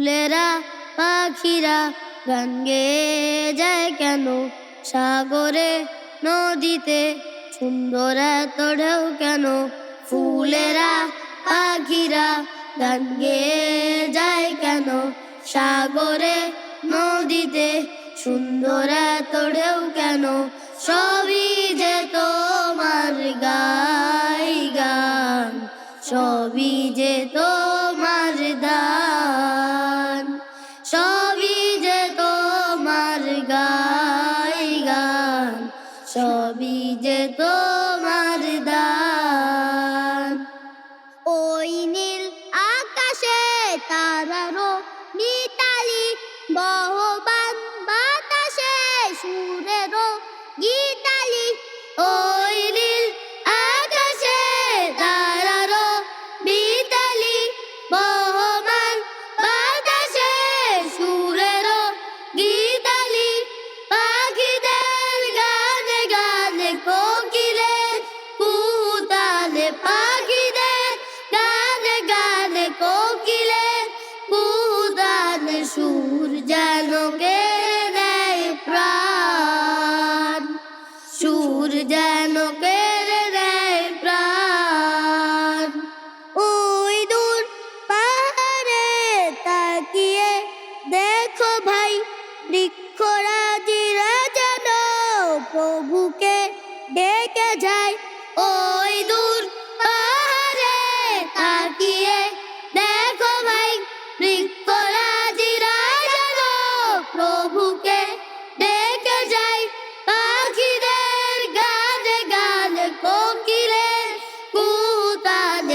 ফুলেরা, পাখিরা গেয়ে যায় কেন? সাগরে, নদীতে সুন্দর এত ঢেউ কেন? ফুলেরা, পাখিরা গেয়ে যায় কেন? সাগরে, নদীতে সুন্দর এত ঢেউ কেন? সবই যে তোমার গাই গান, সবই যে তোমার সবই যে তোমার দান। ওই নীল আকাশে তারারো নিতালি বহবান বাতাসে সুরেরও গীতালি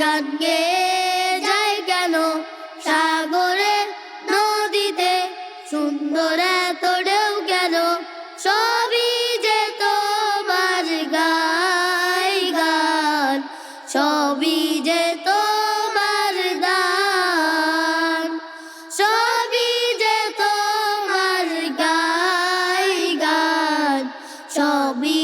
গান গেয়ে যায় কেন? সাগরে নদীতে সুন্দর এত কেন? সবই যে তোমার গাই গান, সবই যে তোমার দান, সবই যে তোমার গাই গান, সবই